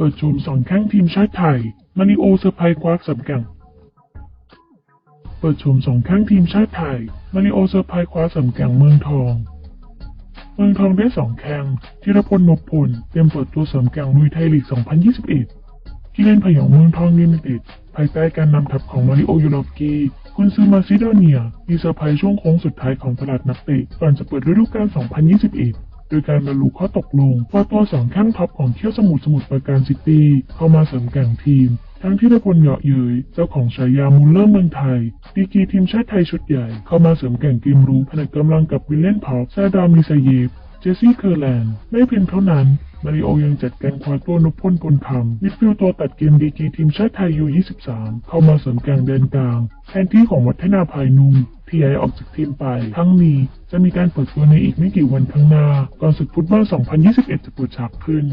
เปิดชมสองแข้งทีมชาติไทย มาริโอเซอร์ไพรส์คว้าสำแกร่งเปิดชมสองแข้งทีมชาติไทย มาริโอเซอร์ไพรส์คว้าสำแกร่งเมืองทอง เมืองทองได้สองแข้งธีรพลนพพลเตรียมเปิดตัวสริมแกร่งลุยไทยลีก 2021 ที่เล่นพยองเมืองทองยูไนเต็ดภายใต้การนำทัพของมาริโอยูโรฟกีกุนซือมาซิโดเนียมีเซอร์ไพรส์ช่วงโค้งสุดท้ายของตลาดนักเตะก่อนจะเปิดฤดูกาล2021 โดยการบรรลุข้อตกลงว่าตัวสองข้างท็อปของเที่ยวสมุทรสมุทรปราการซิตี้เข้ามาเสริมแก่งทีม ทั้งที่ได้พลเหยาะเย้ยเจ้าของฉายามูลเลอร์เมืองไทย ดีกีทีมชาติไทยชุดใหญ่เข้ามาเสริมแก่งเกมรู้ผนึกกำลังกับวิลเลนพอปซาดามิซาเยฟเจสซี่เคอร์แลนด์ไม่เพียงเท่านั้นมาริโอยังจัดการคว้าตัวนพพลพลคำมิดฟิลด์ตัวตัดเกมดีกีทีมชาติไทยยู23เข้ามาเสริมแก่งแดนกลาง แทนที่ของวัฒนาภายนุ่ม ที่ย้ายออกจากทีมไป ทั้งนี้จะมีการเปิดตัวในอีกไม่กี่วันข้างหน้า ก่อนศึกฟุตบอล 2021 จะเปิดฉากขึ้น